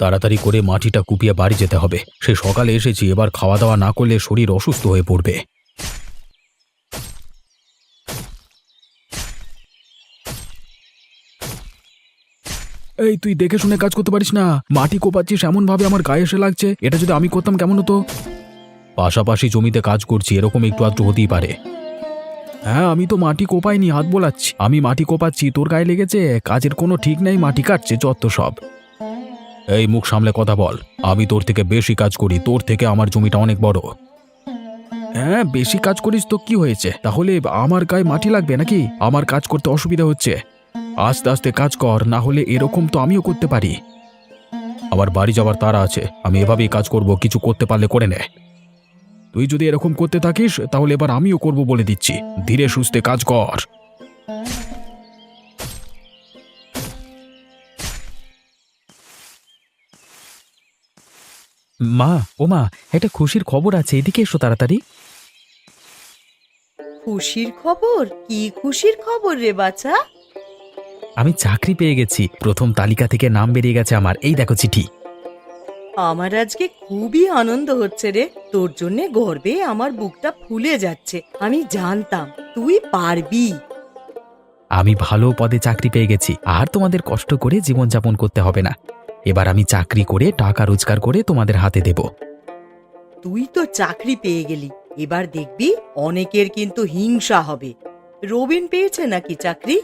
তাড়াতাড়ি করে মাটিটা কুপিয়ে বাড়ি যেতে হবে। সে সকালে এসেছি এবার খাওয়া দাওয়া না করলে শরীর অসুস্থ হয়ে পড়বে। এই তুই দেখে শুনে কাজ করতে পারিস না। মাটি কোপাচ্ছিস এমন ভাবে আমার গায়ে এসে লাগছে। এটা যদি আমি করতাম কেমন হতো? পাশাপাশি জমিতে কাজ করছি এরকম একটু আধটু হতেই পারে। হ্যাঁ আমি তো মাটি কোপাইনি হাত বোলাচ্ছি। আমি মাটি কোপাচ্ছি তোর গায়ে লেগেছে? কাজের কোনো ঠিক নাই মাটি কাটছে যত সব। এই মুখ সামলে কথা বল। আমি তোর থেকে বেশি কাজ করি। তোর থেকে আমার জমিটা অনেক বড়। হ্যাঁ বেশি কাজ করিস তো কি হয়েছে? তাহলে আমার গায়ে মাটি লাগবে নাকি? আমার কাজ করতে অসুবিধা হচ্ছে। আস্তে আস্তে কাজ কর, না হলে এরকম তো আমিও করতে পারি। আমার বাড়ি যাওয়ার তারা আছে। আমি এভাবেই কাজ করব, কিছু করতে পারলে করে নে। তুই যদি এরকম করতে থাকিস, তাহলে এবার আমিও করব বলে দিচ্ছি। ধীরে সুস্থে কাজ কর। মা ও মা একটা খুশির খবর আছে এদিকে এসো তাড়াতাড়ি। খুশির খবর? কি খুশির খবর রে বাছা? আমি চাকরি পেয়ে গেছি প্রথম তালিকা থেকে নাম বেরিয়ে গেছে আমার এই দেখো চিঠি। আমার আজকে খুবই আনন্দ হচ্ছে রে তোর জন্য গর্বে আমার বুকটা ফুলে যাচ্ছে আমি জানতাম তুই পারবি। আমি ভালো পদে চাকরি পেয়ে গেছি আর তোমাদের কষ্ট করে জীবনযাপন করতে হবে না। এবার আমি চাকরি করে টাকা রোজগার করে তোমাদের হাতে দেব। তুই তো চাকরি পেয়ে গেলি। এবার দেখবি অনেকের কিন্তু হিংসা হবে। রবিন পেয়েছে নাকি চাকরি?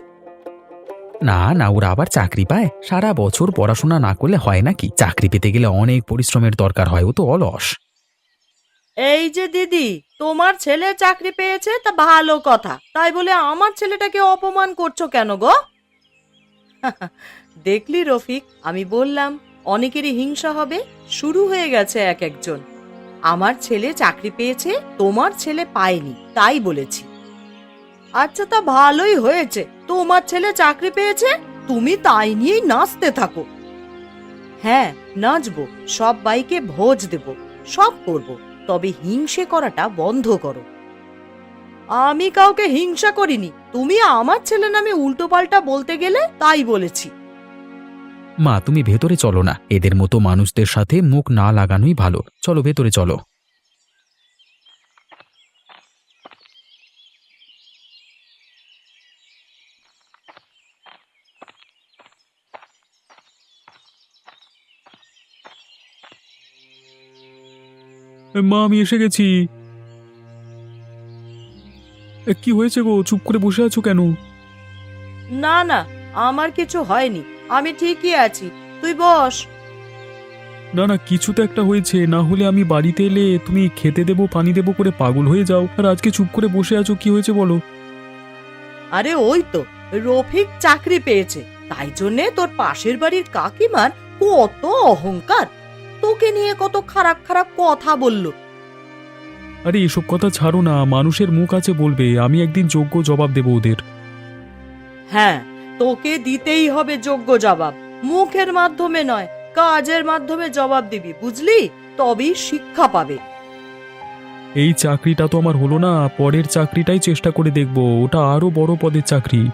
না না ওরা আবার চাকরি পায়। সারা বছর পড়াশোনা না করলে হয় নাকি? চাকরি পেতে গেলে অনেক পরিশ্রমের দরকার হয় ও তো অলস। এই যে দিদি তোমার ছেলে চাকরি পেয়েছে তা ভালো কথা। তাই বলে আমার ছেলেটাকে অপমান করছ কেন গো? দেখলি রফিক, আমি বললাম, অনেকেরই হিংসা হবে, শুরু হয়ে গেছে এক একজন। আমার ছেলে চাকরি পেয়েছে, তোমার ছেলে পায়নি, তাই বলেছি। আচ্ছা তা ভালোই হয়েছে, তোমার ছেলে চাকরি পেয়েছে, তুমি তাই নিয়েই নাচতে থাকো। হ্যাঁ নাচবো, সব বাইকে ভোজ দেব, সব করব, তবে হিংসে করাটা বন্ধ করো। আমি কাউকে হিংসা করিনি। তুমি আমার ছেলে নামে উল্টোপাল্টা বলতে গেলে তাই বলেছি। মা তুমি ভেতরে চলো না। এদের মতো মানুষদের সাথে মুখ না লাগানোই ভালো। চলো ভেতরে চলো। মা আমি এসে গেছি। কি হয়েছে গো? চুপ করে বসে আছো কেন? না না আমার কিছু হয়নি। আমি ঠিকই আছি। তুই বস। না না কিছু তো একটা হয়েছে। না হলে আমি বাড়িতে এলে তুমি খেতে দেবো পানি দেবো করে পাগল হয়ে যাও। আর আজকে চুপ করে বসে আছো কি হয়েছে বলো? আরে ওই তো রফিক চাকরি পেয়েছে। তাই জন্যে তোর পাশের বাড়ির কাকিমার কত অহংকার। তোকে নিয়ে কত খারাপ খারাপ কথা বলল। আরে এসব কথা ছাড়ো না। মানুষের মুখ আছে বলবে। আমি একদিন যোগ্য জবাব দেবো ওদের। হ্যাঁ তোকে দিতেই হবে যোগ্য জবাব। মুখের মাধ্যমে নয় কাজের মাধ্যমে জবাব দিবি বুঝলি? তবেই শিক্ষা পাবে। এই চাকরিটা তো আমার হলো না। পরের চাকরিটাই চেষ্টা করে দেখব। ওটা আরও বড় পদের চাকরি।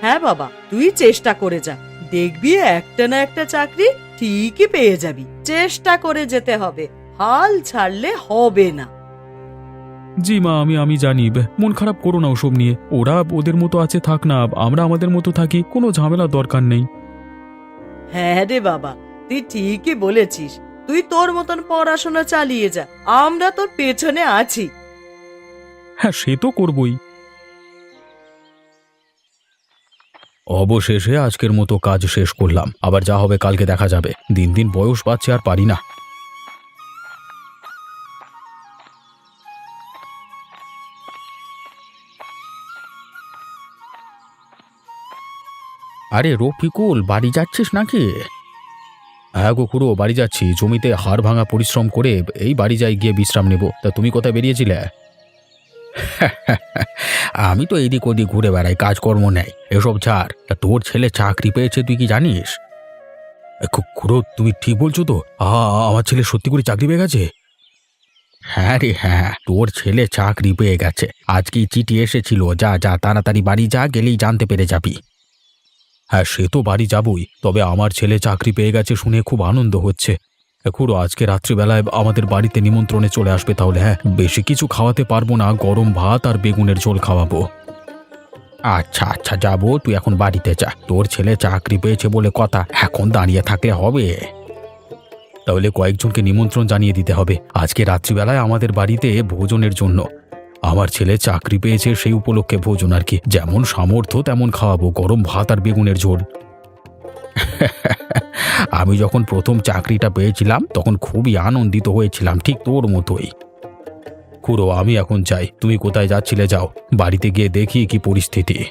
হ্যাঁ বাবা তুই চেষ্টা করে যা। দেখবি একটা না একটা চাকরি ঠিকই পেয়ে যাবি। চেষ্টা করে যেতে হবে। হাল ছাড়লে হবে না। জি মা আমি আমি জানি। মন খারাপ করো না ওসব নিয়ে। ওরা ওদের মতো আছে থাক না। আমরা আমাদের মতো থাকি কোনো ঝামেলার দরকার নেই। হ্যাঁ রে বাবা তুই ঠিকই বলেছিস। তুই তোর মতন পড়াশোনা চালিয়ে যা আমরা তোর পেছনে আছি। হ্যাঁ সে তো করবই। অবশেষে আজকের মতো কাজ শেষ করলাম। আবার যা হবে কালকে দেখা যাবে। দিন দিন বয়স পাচ্ছে আর পারি না। আরে রফিকুল, বাড়ি যাচ্ছিস নাকি? হ্যাঁ গো খুড়ো, বাড়ি যাচ্ছি। জমিতে হাড় ভাঙা পরিশ্রম করে এই বাড়ি যাই, গিয়ে বিশ্রাম নেব। তা তুমি কোথায় বেরিয়েছিলে? আমি তো এদিক ওদিক ঘুরে বেড়াই, কাজকর্ম নেই। এসব ছাড়, তা তোর ছেলে চাকরি পেয়েছে তুই কি জানিস? খুড়ো, তুমি ঠিক বলছো তো? আমার ছেলে সত্যি করে চাকরি পেয়ে গেছে? হ্যাঁ রে হ্যাঁ তোর ছেলে চাকরি পেয়ে গেছে। আজকেই চিঠি এসেছিল? যা যা, তাড়াতাড়ি বাড়ি যা, গেলেই জানতে পেরে যাবি। হ্যাঁ সে তো বাড়ি যাবই, তবে আমার ছেলে চাকরি পেয়ে গেছে শুনে খুব আনন্দ হচ্ছে। খুড়ো, আজকে রাত্রিবেলায় আমাদের বাড়িতে নিমন্ত্রণে চলে আসবে তাহলে হ্যাঁ? বেশি কিছু খাওয়াতে পারব না, গরম ভাত আর বেগুনের ঝোল খাওয়াবো। আচ্ছা আচ্ছা যাব, তুই এখন বাড়িতে যা, তোর ছেলে চাকরি পেয়েছে বলে কথা, এখন দাঁড়িয়ে থাকলে হবে। তাহলে কয়েকজনকে নিমন্ত্রণ জানিয়ে দিতে হবে, আজকে রাত্রিবেলায় আমাদের বাড়িতে ভোজনের জন্য। আমার ছেলে চাকরি পেয়েছে সেই উপলক্ষে ভোজন আর কি। যেমন সামর্থ্য, তেমন খাওয়াবো। গরম ভাত আর বেগুনের ঝোল। আমি যখন প্রথম চাকরিটা পেয়েছিলাম, তখন খুবই আনন্দিত হয়েছিলাম, ঠিক তোর মতোই। খুড়ো, আমি এখন চাই, তুমি কোথায় যাচ্ছিলে যাও। বাড়িতে গিয়ে দেখি কি পরিস্থিতি।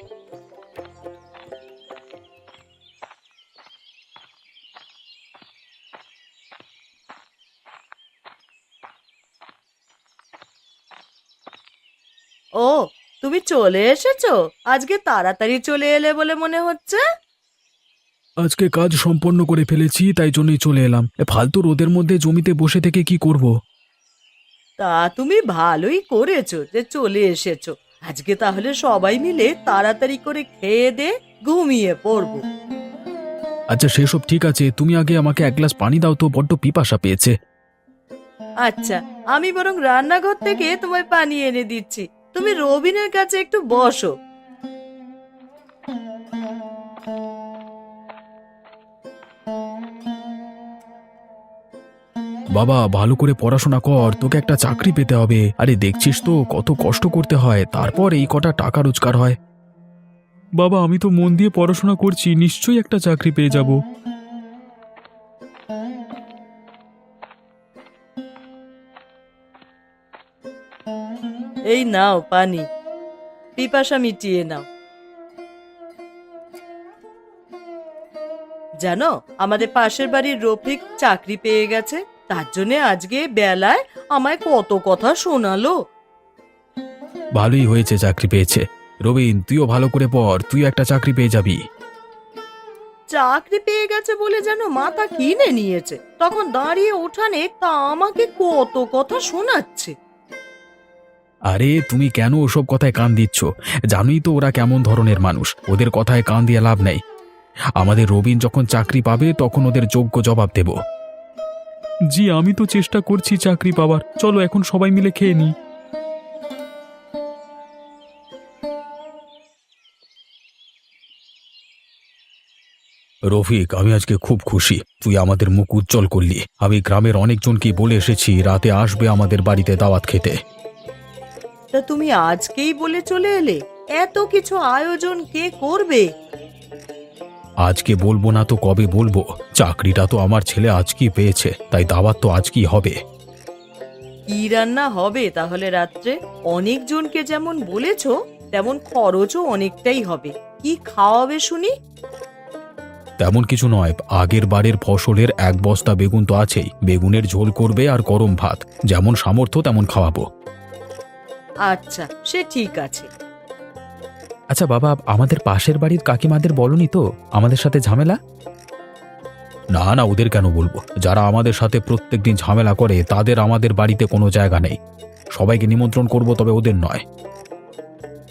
ও তুমি চলে এসেছ? আজকে তাড়াতাড়ি চলে এলে বলে মনে হচ্ছে? আজকে কাজ সম্পন্ন করে ফেলেছি তাই জন্যই চলে এলাম। এ ফালতু রোদের মধ্যে জমিতে বসে থেকে কি করব? তা তুমি ভালোই করেছ যে চলে এসেছ। আজকে তাহলে সবাই মিলে তাড়াতাড়ি করে খেয়ে দে ঘুমিয়ে পড়ব। আচ্ছা সেসব ঠিক আছে। তুমি আগে আমাকে এক গ্লাস পানি দাও তো বড্ড পিপাসা পেয়েছে। আচ্ছা আমি বরং রান্নাঘর থেকে তোমায় পানি এনে দিচ্ছি। তুমি রবিনের কাছে একটু বসো। বাবা ভালো করে পড়াশোনা কর তোকে একটা চাকরি পেতে হবে। আরে দেখছিস তো কত কষ্ট করতে হয় তারপর এই কটা টাকা রোজগার হয়। বাবা আমি তো মন দিয়ে পড়াশোনা করছি নিশ্চয়ই একটা চাকরি পেয়ে যাব। এই নাও পানি। পিপাসা মিটিয়ে নাও। জানো আমাদের পাশের বাড়ির রফিক চাকরি পেয়ে গেছে তার জন্য আজকে বেলায় আমায় কত কথা শোনালো। ভালোই হয়েছে চাকরি পেয়েছে। রবিন তুইও ভালো করে পড় তুই একটা চাকরি পেয়ে যাবি। চাকরি পেয়ে গেছে বলে যেন মাথা কিনে নিয়েছে তখন দাঁড়িয়ে ওঠানে তা আমাকে কত কথা শোনাচ্ছে। আরে তুমি কেন ওসব কথায় কান দিচ্ছ? জানোই তো ওরা কেমন ধরনের মানুষ। ওদের কথায় কান দিয়ে লাভ নেই। আমাদের রবিন যখন চাকরি পাবে তখন ওদের যোগ্য জবাব দেব। জি আমি তো চেষ্টা করছি চাকরি পাবার চলো এখন সবাই মিলে খেয়ে নিই। রফিক আমি আজকে খুব খুশি। তুই আমাদের মুখ উজ্জ্বল করলি। আমি গ্রামের অনেকজনকে বলে এসেছি রাতে আসবে আমাদের বাড়িতে দাওয়াত খেতে। তা তুমি আজকেই বলে চলে এলে। এত কিছু আয়োজন কে করবে? আজকে বলব না তো কবে বলব। চাকরিটা তো আমার ছেলে আজকেই পেয়েছে তাই দাওয়াত তো আজকেই হবে। কি রান্না হবে তাহলে রাত্রে? অনেকজনকে যেমন বলেছ তেমন খরচও অনেকটাই হবে। কি খাওয়াবে শুনি? তেমন কিছু নয় আগের বারের ফসলের এক বস্তা বেগুন তো আছেই। বেগুনের ঝোল করবে আর গরম ভাত। যেমন সামর্থ্য তেমন খাওয়াবো। আচ্ছা সে ঠিক আছে। আচ্ছা বাবা আমাদের পাশের বাড়ির কাকিমাদের বলনি তো আমাদের সাথে ঝামেলা? না না ওদের কেন বলব? যারা আমাদের সাথে প্রত্যেকদিন ঝামেলা করে তাদের আমাদের বাড়িতে কোনো জায়গা নেই। সবাইকে নিমন্ত্রণ করব তবে ওদের নয়।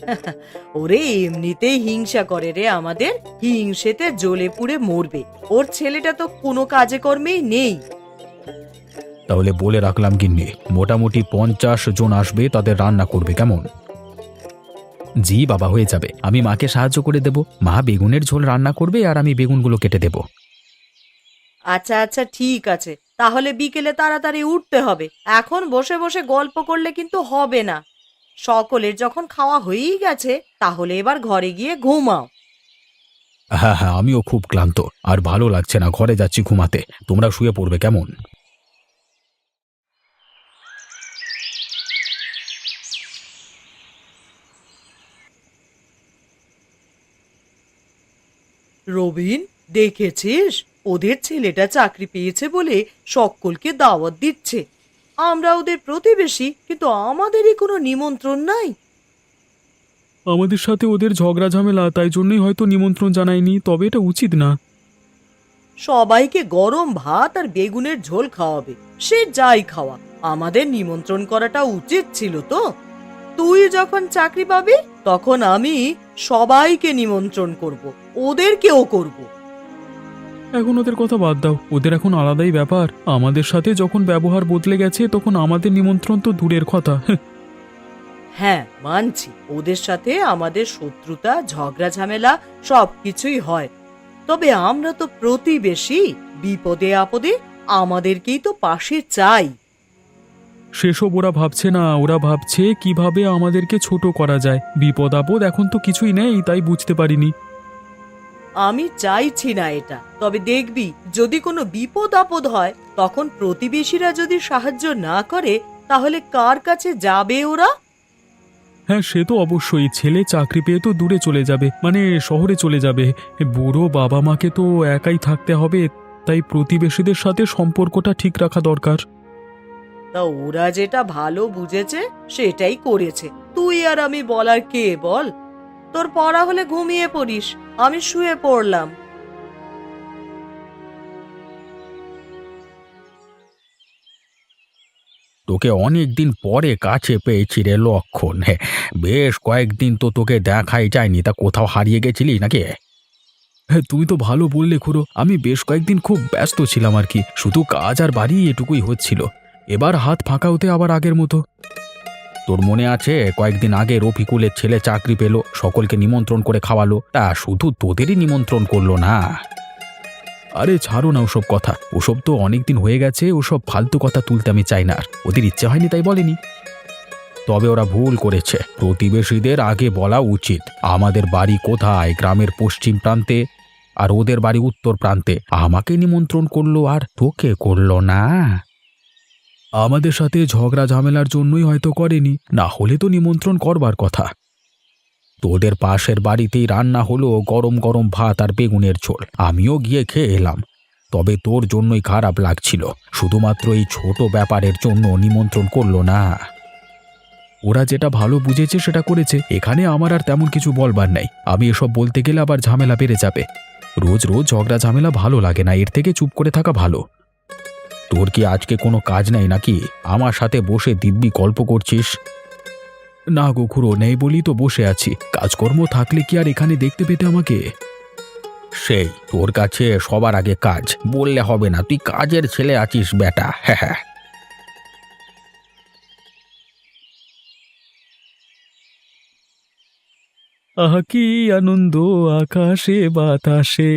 ওরে এমনিতেই হিংসা করে রে আমাদের। হিংসেতে জ্বলে পুড়ে মরবে। ওর ছেলেটা তো কোনো কাজে কর্মেই নেই। তাহলে বলে রাখলাম গিন্নি মোটামুটি পঞ্চাশ জন আসবে তাদের রান্না করবে কেমন? জি বাবা হয়ে যাবে। আমি মাকে সাহায্য করে দেব। মা বেগুনের ঝোল রান্না করবে আর আমি বেগুনগুলো কেটে দেব। আচ্ছা আচ্ছা ঠিক আছে। তাহলে বিকেলে তাড়াতাড়ি উঠতে হবে। এখন বসে বসে গল্প করলে কিন্তু হবে না। সকলের যখন খাওয়া হয়েই গেছে তাহলে এবার ঘরে গিয়ে ঘুমাও। হ্যাঁ হ্যাঁ আমিও খুব ক্লান্ত। আর ভালো লাগছে না ঘরে যাচ্ছি ঘুমাতে। তোমরা শুয়ে পড়বে কেমন? রবিন দেখেছিস? ওদের ছেলেটা চাকরি পেয়েছে বলে সকলকে দাওয়াত দিচ্ছে। আমরা ওদের প্রতিবেশী কিন্তু আমাদেরই কোনো নিমন্ত্রণ নাই। আমাদের সাথে ওদের ঝগড়া ঝামেলা তাই জন্যই হয়তো নিমন্ত্রণ জানায়নি তবে এটা উচিত না। সবাইকে গরম ভাত আর বেগুনের ঝোল খাওয়াবে সে যাই খাওয়া। আমাদের নিমন্ত্রণ করাটা উচিত ছিল তো। তুই যখন চাকরি পাবি তখন আমি সবাইকে নিমন্ত্রণ করব ওদেরকেও করব। এখন ওদের কথা বাদ দাও ওদের এখন আলাদাই ব্যাপার। আমাদের সাথে যখন ব্যবহার বদলে গেছে তখন আমাদের নিমন্ত্রণ তো দূরের কথা। হ্যাঁ মানছি ওদের সাথে আমাদের শত্রুতা ঝগড়া ঝামেলা সবকিছুই হয়। তবে আমরা তো প্রতিবেশী বিপদে আপদে আমাদেরকেই তো পাশে চাই। সেসব ওরা ভাবছে না ওরা ভাবছে কীভাবে আমাদেরকে ছোট করা যায়। বিপদ আপদ এখন তো কিছুই নেই তাই বুঝতে পারিনি। আমি চাইছি না এটা তবে দেখবি যদি কোনো বিপদ আপদ হয় তখন প্রতিবেশীরা যদি সাহায্য না করে তাহলে কার কাছে যাবে ওরা? হ্যাঁ সে তো অবশ্যই ছেলে চাকরি পেয়ে তো দূরে চলে যাবে মানে শহরে চলে যাবে। বুড়ো বাবা মাকে তো একাই থাকতে হবে তাই প্রতিবেশীদের সাথে সম্পর্কটা ঠিক রাখা দরকার। তা ওরা যেটা ভালো বুঝেছে, সেটাই করেছে। তুই আর আমি বলার কে বল? তোর পড়া হলে ঘুমিয়ে পড়িস, আমি শুয়ে পড়লাম। তোকে অনেক দিন পরে কাছে পেয়েছি রে লক্ষণ। হ্যাঁ বেশ কয়েকদিন তো তোকে দেখাই যায়নি, তা কোথাও হারিয়ে গেছিলি নাকি? হ্যাঁ তুমি তো ভালো বললে খুড়ো, আমি বেশ কয়েকদিন খুব ব্যস্ত ছিলাম আর কি, শুধু কাজ আর বাড়ি এটুকুই হচ্ছিল। এবার হাত ফাঁকা হতে আবার আগের মতো। তোর মনে আছে, কয়েকদিন আগে রফিকুলের ছেলে চাকরি পেল, সকলকে নিমন্ত্রণ করে খাওয়ালো, তা শুধু তোদেরই নিমন্ত্রণ করল না। আরে ছাড়ো না ওসব কথা, ওসব তো অনেক দিন হয়ে গেছে, ওসব ফালতু কথা তুলতে আমি চাই না আর, ওদের ইচ্ছে হয়নি তাই বলেনি। তবে ওরা ভুল করেছে, প্রতিবেশীদের আগে বলা উচিত, আমাদের বাড়ি কোথায়, গ্রামের পশ্চিম প্রান্তে, আর ওদের বাড়ি উত্তর প্রান্তে, আমাকে নিমন্ত্রণ করল আর তোকে করল না। আমাদের সাথে ঝগড়া ঝামেলার জন্যই হয়তো করেনি, না হলে তো নিমন্ত্রণ করবার কথা। তোদের পাশের বাড়িতেই রান্না হলো গরম গরম ভাত আর বেগুনের ঝোল। আমিও গিয়ে খেয়ে এলাম। তবে তোর জন্যই খারাপ লাগছিল। শুধুমাত্র এই ছোট ব্যাপারের জন্য নিমন্ত্রণ করল না। ওরা যেটা ভালো বুঝেছে সেটা করেছে। এখানে আমার আর তেমন কিছু বলবার নাই। আমি এসব বলতে গেলে আবার ঝামেলা বেড়ে যাবে। রোজ রোজ ঝগড়া ঝামেলা ভালো লাগে না। এর থেকে চুপ করে থাকা ভালো। তোর কি আজকে কোনো কাজ নেই নাকি? আমার সাথে বসে দিব্যি গল্প করছিস? না গো খুড়ো, নেই বলি তো বসে আছি। কাজকর্ম থাকলে কি আর এখানে দেখতে পেতে আমাকে? সেই, তোর কাছে সবার আগে কাজ। বললে হবে না, তুই কাজের ছেলে আছিস বেটা হ্যাঁ হ্যাঁ। আহা, কি আনন্দ আকাশে বাতাসে।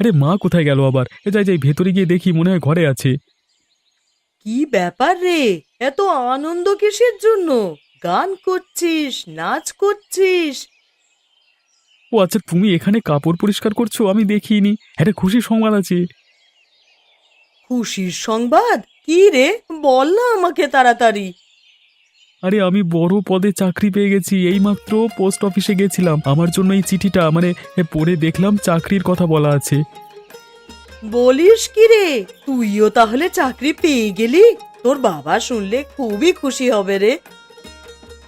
আরে মা কোথায় গেল আবার? এ যাই যাই ভেতরে গিয়ে দেখি মনে হয় ঘরে আছে। কি ব্যাপার রে? এত আনন্দ কিসের জন্য? গান করছিস নাচ করছিস? ও আচ্ছা তুমি এখানে কাপড় পরিষ্কার করছ? আমি দেখিনি। একটা খুশি সংবাদ আছে। খুশির সংবাদ? কি রে? বল না আমাকে তাড়াতাড়ি। আরে আমি বড় পদে চাকরি পেয়ে গেছি এইমাত্র পোস্ট অফিসে গেছিলাম। আমার জন্য এই চিঠিটা মানে পড়ে দেখলাম চাকরির কথা বলা আছে। বলিস কি রে? তুইও তাহলে চাকরি পেয়ে গেলি? তোর বাবা শুনলে খুবই খুশি হবে রে।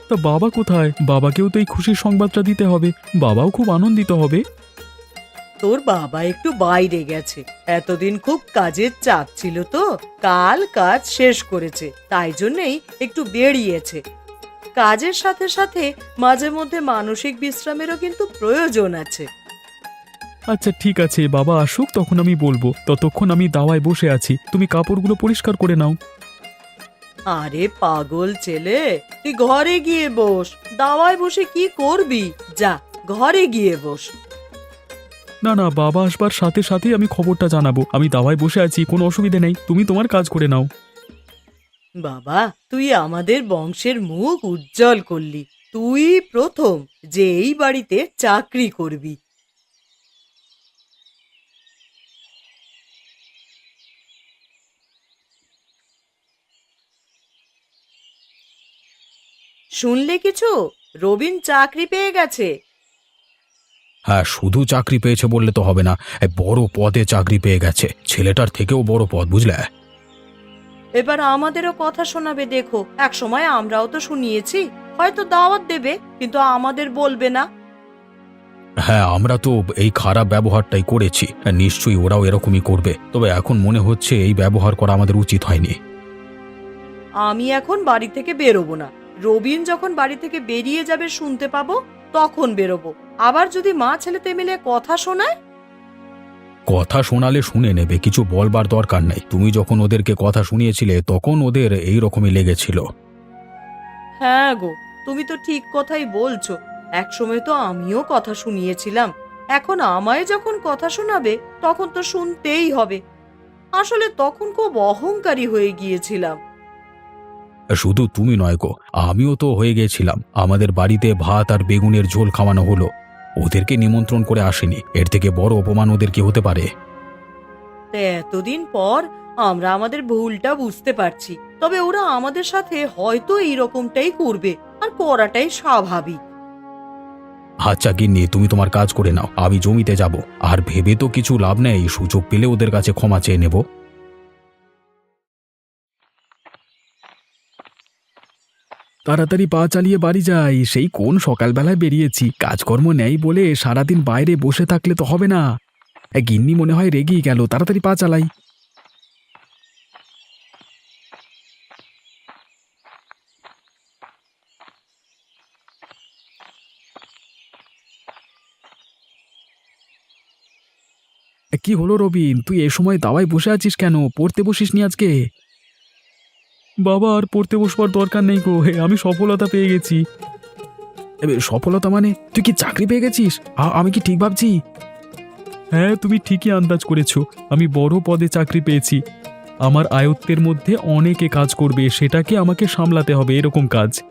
তা বাবা কোথায়? বাবাকেও তো এই খুশির সংবাদটা দিতে হবে। বাবাও খুব আনন্দিত হবে। তোর বাবা একটু বাইরে গেছে। এতদিন খুব কাজের চাপ ছিল তো। কাল কাজ শেষ করেছে তাই জন্যই একটু বেরিয়েছে। কাজের সাথে সাথে মাঝে মধ্যে মানসিক বিশ্রামেরও কিন্তু প্রয়োজন আছে। আচ্ছা ঠিক আছে বাবা আসুক তখন আমি বলব। ততক্ষণ আমি দাওয়ায় বসে আছি। তুমি কাপড়গুলো পরিষ্কার করে নাও। আরে পাগল ছেলে তুই ঘরে গিয়ে বস। দাওয়ায় বসে কি করবি? যা ঘরে গিয়ে বস। না না, বাবা আসবার সাথে সাথেই আমি খবরটা জানাব। আমি দাওয়ায় বসে আছি, কোনো অসুবিধে নেই। তুমি তোমার কাজ করে নাও। বাবা, তুই আমাদের বংশের মুখ উজ্জ্বল করলি। তুই প্রথম যে এই বাড়িতে চাকরি করবি। শুনলে কিছু? রবিন চাকরি পেয়ে গেছে। হ্যাঁ শুধু চাকরি পেয়েছে বললে তো হবে না। এই বড় পদে চাকরি পেয়ে গেছে। ছেলেটার থেকেও বড় পদ বুঝলে? এবার আমাদেরও কথা শোনাবে দেখো। এক সময় আমরাও তো শুনিয়েছি। হয়তো দাওয়াত দেবে কিন্তু আমাদের বলবে না। হ্যাঁ আমরা তো এই খারাপ ব্যবহারটাই করেছি। হ্যাঁ, নিশ্চয়ই ওরাও এরকমই করবে। তবে এখন মনে হচ্ছে এই ব্যবহার করা আমাদের উচিত হয়নি। আমি এখন বাড়ি থেকে বেরোবো না। রবিন যখন বাড়ি থেকে বেরিয়ে যাবে শুনতে পাবো তখন বেরোবো। আবার যদি মা ছেলেতে মিলে কথা শোনায়? কথা শোনালে শুনে নেবে কিছু বলবার দরকার নেই। তুমি যখন ওদেরকে কথা শুনিয়েছিলে তখন ওদের এই রকমই লেগেছিল। হ্যাঁ গো তুমি তো ঠিক কথাই বলছো। একসময় তো আমিও কথা শুনিয়েছিলাম। এখন আমায় যখন কথা শোনাবে তখন তো শুনতেই হবে। আসলে তখন খুব অহংকারী হয়ে গিয়েছিলাম। শুধু তুমি নয় গো আমিও তো হয়ে গেছিলাম। আমাদের বাড়িতে ভাত আর বেগুনের ঝোল খাওয়ানো হলো। ওদেরকে নিমন্ত্রণ করে আসেনি। এর থেকে বড় অপমান ওদের কি হতে পারে? এতদিন পর আমরা আমাদের ভুলটা বুঝতে পারছি। তবে ওরা আমাদের সাথে হয়তো এই রকমটাই করবে আর করাটাই স্বাভাবিক। আচ্ছা গিন্নি তুমি তোমার কাজ করে নাও আমি জমিতে যাব। আর ভেবে তো কিছু লাভ নেই সুযোগ পেলে ওদের কাছে ক্ষমা চেয়ে নেব। তাড়াতাড়ি পা চালিয়ে বাড়ি যাই। সেই কোন সকালবেলায় বেরিয়েছি? কাজকর্ম নেই বলে সারাদিন বাইরে বসে থাকলে তো হবে না। গিন্নি মনে হয় রেগেই গেল, তাড়াতাড়ি পা চালাই। কি হলো রবিন তুই এ সময় দাওয়ায় বসে আছিস কেন? পড়তে বসিস নি আজকে? বাবা আর পড়তে বসবার দরকার নেই গো। হে আমি সফলতা পেয়ে গেছি। সফলতা মানে তুই কি চাকরি পেয়ে গেছিস? আ- আমি কি ঠিক ভাবছি? হ্যাঁ তুমি ঠিকই আন্দাজ করেছ। আমি বড় পদে চাকরি পেয়েছি। আমার আয়ত্তের মধ্যে অনেকে কাজ করবে সেটাকে আমাকে সামলাতে হবে এরকম কাজ।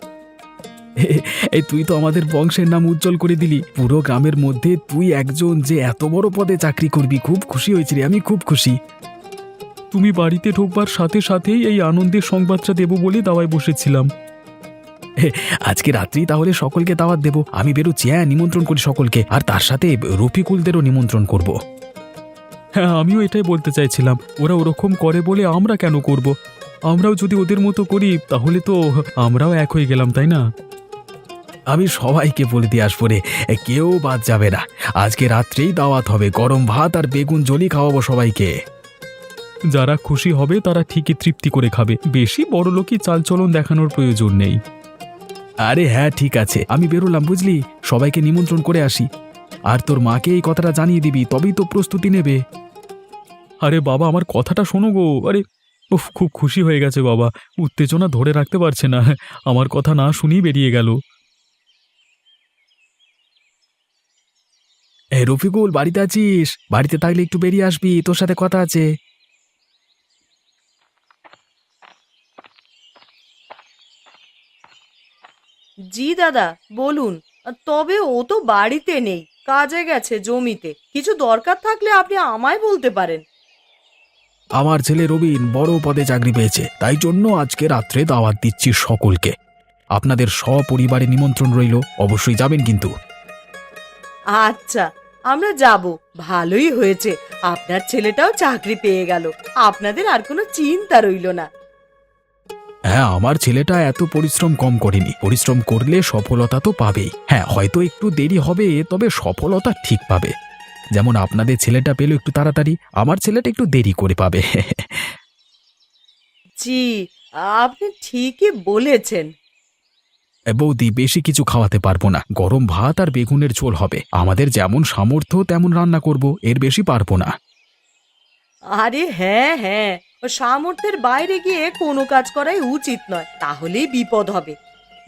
এই তুই তো আমাদের বংশের নাম উজ্জ্বল করে দিলি। পুরো গ্রামের মধ্যে তুই একজন যে এত বড় পদে চাকরি করবি খুব খুশি হয়েছি রে আমি খুব খুশি। তুমি বাড়িতে ঢোকবার সাথে সাথেই এই আনন্দের সংবাদটা দেব বলে দাওয়ায় বসেছিলাম। আজকে রাত্রি তাহলে সকলকে দাওয়াত দেব। আমি বেরোচ্ছি হ্যাঁ নিমন্ত্রণ করি সকলকে। আর তার সাথে রফিকুলদেরও নিমন্ত্রণ করব। হ্যাঁ আমিও এটাই বলতে চাইছিলাম। ওরা ওরকম করে বলে আমরা কেন করব? আমরাও যদি ওদের মতো করি, তাহলে তো আমরাও এক হয়ে গেলাম, তাই না? আমি সবাইকে বলে দিয়ে আসব রে। কেউ বাদ যাবে না। আজকে রাত্রেই দাওয়াত হবে। গরম ভাত আর বেগুন জলি খাওয়াবো সবাইকে। যারা খুশি হবে তারা ঠিকই তৃপ্তি করে খাবে। বেশি বড় লোকই চালচলন দেখানোর প্রয়োজন নেই। আরে হ্যাঁ ঠিক আছে। আমি বেরোলাম বুঝলি? সবাইকে নিমন্ত্রণ করে আসি। আর তোর মাকে এই কথাটা জানিয়ে দিবি তবেই তো প্রস্তুতি নেবে। আরে বাবা আমার কথাটা শোনো গো। আরে উফ খুব খুশি হয়ে গেছে বাবা। উত্তেজনা ধরে রাখতে পারছে না। আমার কথা না শুনেই বেরিয়ে গেল। এ রফিকুল বাড়িতে আছিস? বাড়িতে থাকলে একটু বেরিয়ে আসবি তোর সাথে কথা আছে। জি দাদা বলুন। তবে ও তো বাড়িতে নেই কাজে গেছে জমিতে। কিছু দরকার থাকলে আপনি আমায় বলতে পারেন। আমার ছেলে রবিন বড় পদে চাকরি পেয়েছে তাই জন্য আজকে রাত্রে দাওয়াত দিচ্ছি সকলকে। আপনাদের সপরিবারে নিমন্ত্রণ রইল অবশ্যই যাবেন কিন্তু। আচ্ছা আমরা যাব। ভালোই হয়েছে। আপনার ছেলেটাও চাকরি পেয়ে গেল। আপনাদের আর কোনো চিন্তা রইল না। হ্যাঁ আমার ছেলেটা এত পরিশ্রম কম করেনি। পরিশ্রম করলে সফলতা তো পাবেই। হ্যাঁ হয়তো একটু দেরি হবে তবে সফলতা ঠিক পাবে। যেমন আপনাদের ছেলেটা পেল একটু তাড়াতাড়ি আমার ছেলেটা একটু দেরি করে পাবে। জি আপনি ঠিকই বলেছেন। বৌদি বেশি কিছু খাওয়াতে পারব না। গরম ভাত আর বেগুনের ঝোল হবে। আমাদের যেমন সামর্থ্য তেমন রান্না করব। এর বেশি পারব না। আরে হ্যাঁ হ্যাঁ সামর্থ্যের বাইরে গিয়ে কোনো কাজ করাই উচিত নয় তাহলেই বিপদ হবে।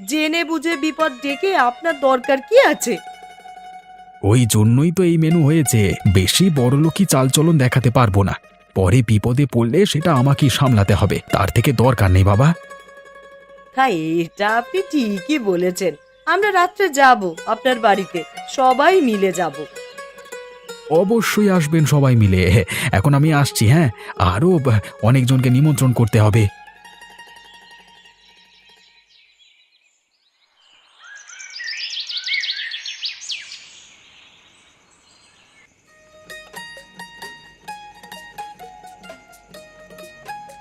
জেনে বুঝে বিপদ ডেকে আপনার দরকার কি আছে? ওই জন্যই তো এই মেনু হয়েছে বেশি বড়লোকি চালচলন দেখাতে পারব না। পরে বিপদে পড়লে সেটা আমাকেই সামলাতে হবে তার থেকে দরকার নেই বাবা। হ্যাঁ এটা আপনি ঠিকই বলেছেন। আমরা রাত্রে যাব আপনার বাড়িতে সবাই মিলে যাব। অবশ্যই আসবেন সবাই মিলে। এখন আমি আসছি হ্যাঁ? আরও অনেকজনকে নিমন্ত্রণ করতে হবে।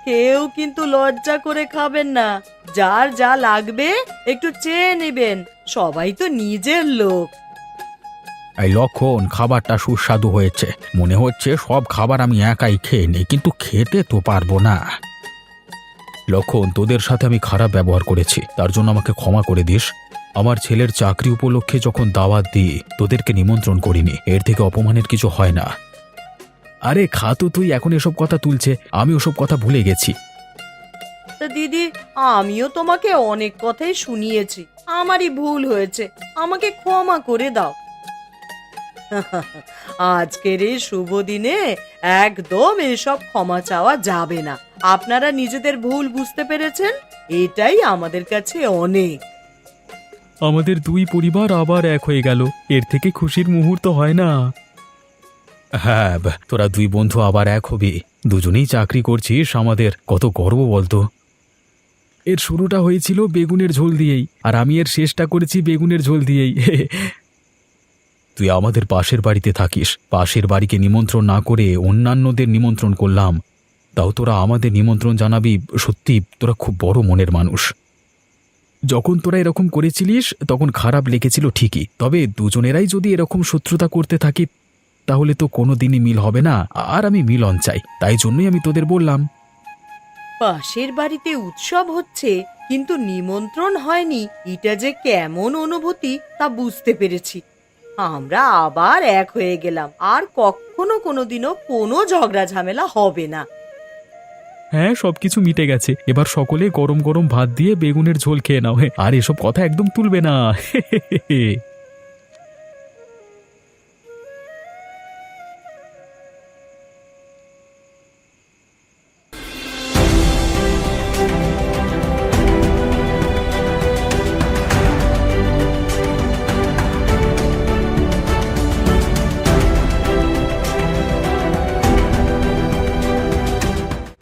কেউ কিন্তু লজ্জা করে খাবেন না। যার যা লাগবে, একটু চেয়ে নেবেন। সবাই তো নিজের লোক। এই লক্ষণ খাবারটা সুস্বাদু হয়েছে। মনে হচ্ছে সব খাবার আমি একাই খেয়ে নিই, কিন্তু খেতে তো পারব না। লক্ষণ, তোদের সাথে আমি খারাপ ব্যবহার করেছি। তার জন্য আমাকে ক্ষমা করে দিস। আমার ছেলের চাকরি উপলক্ষে যখন দাওয়াত দিই, তোদেরকে নিমন্ত্রণ করিনি। এর থেকে অপমানের কিছু হয় না। আরে খাতু তুই এখন এসব কথা তুলছে। আমি ওসব কথা ভুলে গেছি। তা দিদি, আমিও তোমাকে অনেক কথাই শুনিয়েছি। আমারই ভুল হয়েছে। আমাকে ক্ষমা করে দাও। আজকের এই শুভ দিনে একদম এসব ক্ষমা চাওয়া যাবে না। আপনারা নিজেদের ভুল বুঝতে পেরেছেন? এটাই আমাদের কাছে অনেক। আমাদের দুই পরিবার আবার এক হয়ে গেল। এর থেকে খুশির মুহূর্ত হয় না। হ্যাঁ তোরা দুই বন্ধু আবার এক হবি। দুজনেই চাকরি করছিস আমাদের কত গর্ব বলতো। এর শুরুটা হয়েছিল বেগুনের ঝোল দিয়েই আর আমি এর শেষটা করেছি বেগুনের ঝোল দিয়েই। তুই আমাদের পাশের বাড়িতে থাকিস। পাশের বাড়িকে নিমন্ত্রণ না করে অন্যান্যদের নিমন্ত্রণ করলাম। তাও তোরা আমাদের নিমন্ত্রণ জানাবি, সত্যি তোরা খুব বড় মনের মানুষ। যখন তোরা এরকম করেছিলিস, তখন খারাপ লেগেছিল ঠিকই। তবে দুজনেরাই যদি এরকম শত্রুতা করতে থাকি, তাহলে তো কোনো দিনই মিল হবে না, আর আমি মিলন চাই। তাই জন্যই আমি তোদের বললাম। পাশের বাড়িতে উৎসব হচ্ছে, কিন্তু নিমন্ত্রণ হয়নি। এটা যে কেমন অনুভূতি, তা বুঝতে পেরেছি। আমরা আবার এক হয়ে গেলাম। আর কখনো দিনও কোনো ঝগড়া ঝামেলা হবে না। হ্যাঁ সবকিছু মিটে গেছে। এবার সকলে গরম গরম ভাত দিয়ে বেগুনের ঝোল খেয়ে নাও। আর এসব কথা একদম তুলবে না।